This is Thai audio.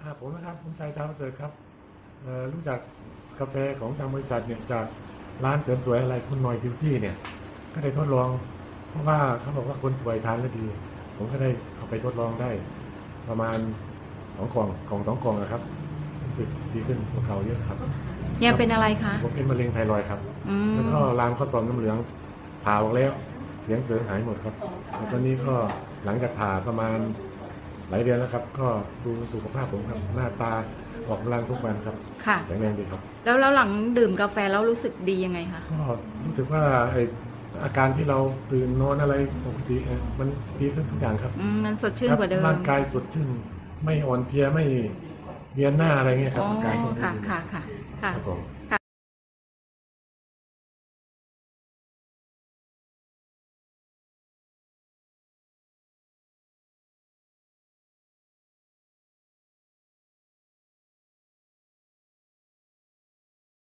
อ่าผมนะครับ ผมชายชาวประเสริฐครับเอ่อรู้จักกาแฟของทางบริษัทเนี่ยจากร้านเสริมสวยอะไรคุณหน่อยบิวตี้เนี่ย ก็ได้ทดลอง เพราะว่าเขาบอกว่าคนป่วยทานแล้วดี ผมก็ได้เอาไปทดลองได้ ประมาณสองกล่องกล่องสองกล่องนะครับรู้สึกดีขึ้นกว่าเก่าเยอะครับเฮียเป็นอะไรคะผมเป็นมะเร็งไทรอยด์ครับอืมแล้วก็ลามข้อต่อมน้ำเหลืองผ่าออกแล้ว เสียงเสือหายหมดครับแล้วตอนนี้ก็หลังจากผ่าประมาณ หลายเดือนแล้วครับ ก็ดูสุขภาพผมครับ หน้าตาออกกำลังทุกวันครับค่ะ แข็งแรงดีครับ แล้วแล้วหลังดื่มกาแฟแล้วรู้สึกดียังไงคะ ก็รู้สึกว่าไออาการที่เราตื่นนอนอะไรปกติเอ่อมันดีขึ้นทุกอย่างครับอืมมันสดชื่นครับกว่าเดิมร่างกายสดชื่นไม่อ่อนเพลียไม่เวียนหน้าอะไรเงี้ยครับอ๋ออาการพวกนี้ค่ะ ค่ะ ค่ะ ค่ะ ครับผม